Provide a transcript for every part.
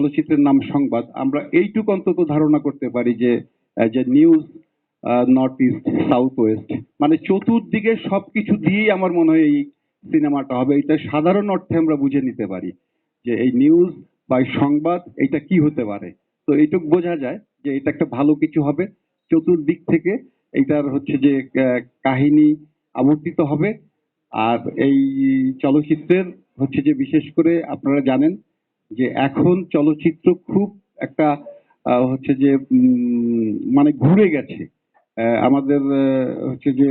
চলচ্চিত্রের নাম সংবাদ, আমরা এইটুকু অন্তত ধারণা করতে পারি যে যে news north east, south west মানে চতুর্দিকে সবকিছু দিয়েই আমার মনে হয় এই সিনেমাটা হবে। এটা সাধারণ অর্থে আমরা বুঝে নিতে পারি যে এই নিউজ বা সংবাদ, এটা কি হতে পারে। তো এইটুকু বোঝা যায় যে এটা একটা ভালো কিছু হবে। চতুর্দিক থেকে এইটার হচ্ছে যে কাহিনী আবর্তিত হবে। আর এই চলচ্চিত্রের হচ্ছে যে বিশেষ করে আপনারা জানেন যে এখন চলচ্চিত্র খুব একটা হচ্ছে যে মানে ঘুরে গেছে। আমাদের হচ্ছে যে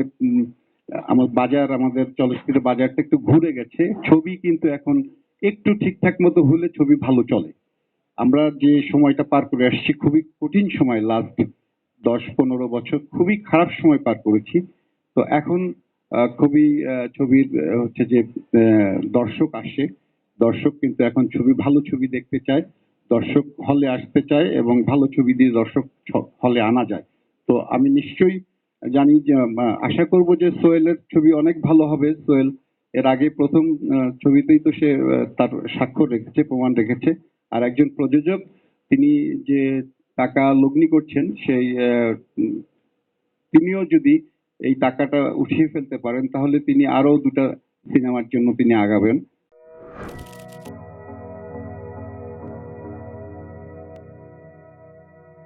আমার বাজার, আমাদের চলচ্চিত্রের বাজারটা একটু ঘুরে গেছে। ছবি কিন্তু এখন একটু ঠিকঠাক মতো হলে ছবি ভালো চলে। আমরা যে সময়টা পার করে আসছি, খুবই কঠিন সময় লাস্ট দশ পনেরো বছর, খুবই খারাপ সময় পার করেছি। তো এখন খুবই ছবির হচ্ছে যে দর্শক আসে। দর্শক কিন্তু এখন ছবি, ভালো ছবি দেখতে চায়। দর্শক হলে আসতে চায় এবং ভালো ছবি দিয়ে দর্শক হলে আনা যায়। তো আমি নিশ্চয়ই জানি যে আশা করব যে সোহেলের ছবি অনেক ভালো হবে। সোহেল এর আগে প্রথম ছবিতেই তো সে তার স্বাক্ষর রেখেছে, প্রমাণ রেখেছে। আর একজন প্রযোজক, তিনি যে টাকা লগ্নি করছেন, সেই তিনিও যদি এই টাকাটা উঠিয়ে ফেলতে পারেন, তাহলে তিনি আরও দুটা সিনেমার জন্য তিনি আগাবেন।